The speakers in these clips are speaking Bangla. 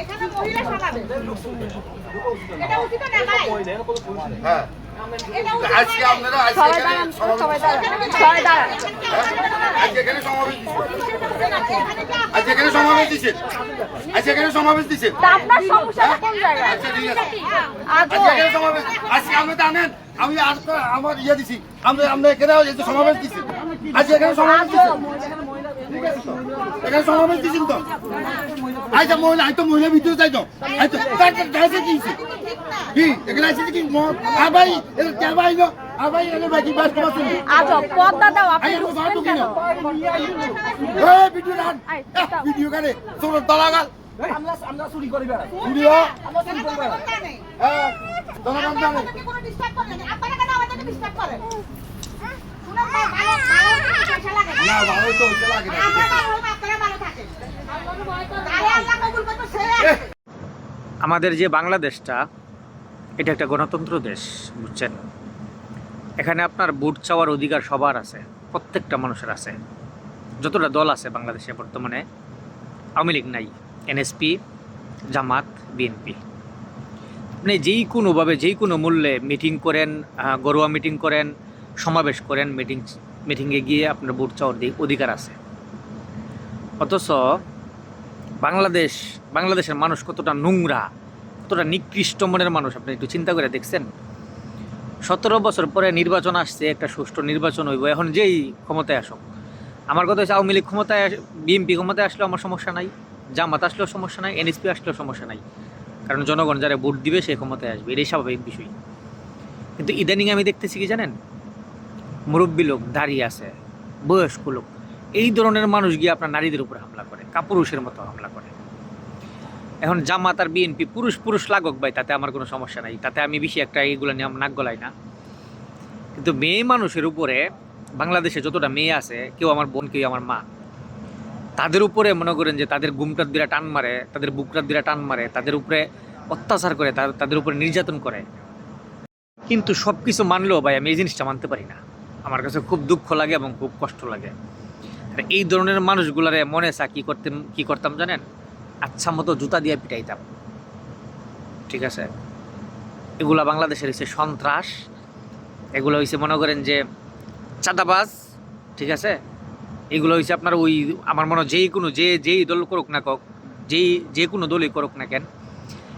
এখানে মহিলা সমাবেশ। এটা উচিত না ভাই হ্যাঁ। আজকে আপনারা আজকে এখানে সমাবেশ সবাই দাঁড়ান সবাই দাঁড়ান। আজকে এখানে সমাবেশ দিচ্ছেন। আজকে এখানে সমাবেশ দিচ্ছেন। আজকে এখানে সমাবেশ দিচ্ছেন। আপনার সমস্যাটা কোন জায়গায়? আচ্ছা ঠিক আছে। আজকে এখানে সমাবেশ আজকে আপনি জানেন আমি আজকে আমার ইয়ে দিছি। আমরা আমরা এখানে এই যে সমাবেশ দিচ্ছি। আজকে এখানে সমাবেশ দিচ্ছেন। এখানে সমাবেশ দিচ্ছেন তো। আচ্ছা মহিলা আমি তো মহিলা ভিতরে যাই তো। আচ্ছা তার কি কি এখানে আছে কি মদ আবাই এটা কে ভাই না আবাই এখানে বাকি বাস করছেন আজও পদ্মা দাও আপনি আই এর বুঝবেন বাটো কেন? এই ভিডিও রান। ভিডিও করে তোর দলাগাল। আমরা আমরা চুরি করি বেড়া। ভিডিও। আমরা চুরি করি বেড়া। হ্যাঁ দলাগাল জানে। কোনো disturb করবেন না। আপনারা কেন আমাদেরকে disturb করেন? শুনুন ভাই, ভালো- ভালো হলে পয়সা লাগে না। না ভালোই তো হইতে লাগে না আমরা ভালো হলে আপনারা ভালো থাকেন। আমাদের যে বাংলাদেশটা, এটা একটা গণতন্ত্র দেশ, বুঝছেন? এখানে আপনার ভোট চাওয়ার অধিকার সবার আছে, প্রত্যেকটা মানুষের আছে। যতটা দল আছে বাংলাদেশে বর্তমানে, আওয়ামী লীগ নাই, এনএসপি, জামাত, বিএনপি। আপনি যেই কোনোভাবে, যেই কোনো মূল্যে মিটিং করেন গরুয়া মিটিং করেন, সমাবেশ করেন মিটিং মিটিংয়ে গিয়ে আপনার ভোট চাওয়ার অধিকার আছে। অথচ বাংলাদেশ, বাংলাদেশের মানুষ কতটা নোংরা, কতটা নিকৃষ্ট মনের মানুষ, আপনি একটু চিন্তা করে দেখছেন? সতেরো বছর পরে নির্বাচন আসছে, একটা সুষ্ঠু নির্বাচন হইব, এখন যেই ক্ষমতায় আসুক। আমার কথা হচ্ছে আওয়ামী লীগ ক্ষমতায় বিএনপি ক্ষমতায় আসলেও আমার সমস্যা নাই, জামাত আসলেও সমস্যা নাই, এনএসপি আসলেও সমস্যা নাই। কারণ জনগণ যারা ভোট দিবে সেই ক্ষমতায় আসবে, এটাই স্বাভাবিক বিষয়। কিন্তু ইদানিং আমি দেখতেছি কি জানেন? মুরব্বী লোক দাঁড়িয়ে আছে, বয়স্ক লোক। এই ধরনের মানুষ গিয়ে আপনার নারীদের উপর হামলা করে, কাপুরুষের মতো হামলা করে। এখন জামাত আর বিএনপি পুরুষ পুরুষ লাগুক ভাই, তাতে আমার কোনো সমস্যা নাই। তাতে আমি বেশি একটা এইগুলো নিয়ে নাক গলাই না। কিন্তু মেয়ে মানুষের উপরে, বাংলাদেশে যতটা মেয়ে আছে, কেউ আমার বোন, কেউ আমার মা, তাদের উপরে মনে করেন যে তাদের গুমটার দিরা টান মারে, তাদের বুকটার দিরা টান মারে, তাদের উপরে অত্যাচার করে, তাদের উপরে নির্যাতন করে। কিন্তু সব কিছু মানলেও ভাই, আমি এই জিনিসটা মানতে পারি না। আমার কাছে খুব দুঃখ লাগে এবং খুব কষ্ট লাগে। আর এই ধরনের মানুষগুলারে মনে চা কী করতেন কী করতাম জানেন? আচ্ছা মতো জুতা দিয়ে পিটাইতাম। ঠিক আছে? এগুলা বাংলাদেশের হচ্ছে সন্ত্রাস। এগুলো হচ্ছে মনে করেন যে চাঁদাবাজ, ঠিক আছে? এগুলো হচ্ছে আপনার ওই, আমার মনে যেই কোনো, যে, যেই দল করুক না কক যেই, যে কোনো দলই করুক না কেন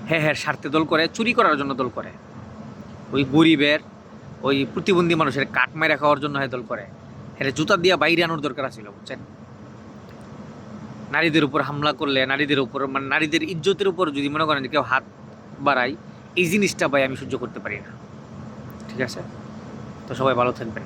হ্যাঁ হ্যাঁ স্বার্থে দল করে, চুরি করার জন্য দল করে। ওই গরিবের ওই প্রতিবন্ধী মানুষের কাঠ মেরে খাওয়ার জন্য হেদল দল করে। এটা জুতা দিয়ে বাইরে আনোর দরকার ছিল বুঝছেন? নারীদের উপর হামলা করলে, নারীদের উপর মানে নারীদের ইজ্জতের উপর যদি মনে করেন যে কেউ হাত বাড়াই এই জিনিসটা ভাই আমি সহ্য করতে পারি না। ঠিক আছে? তো সবাই ভালো থাকবেন।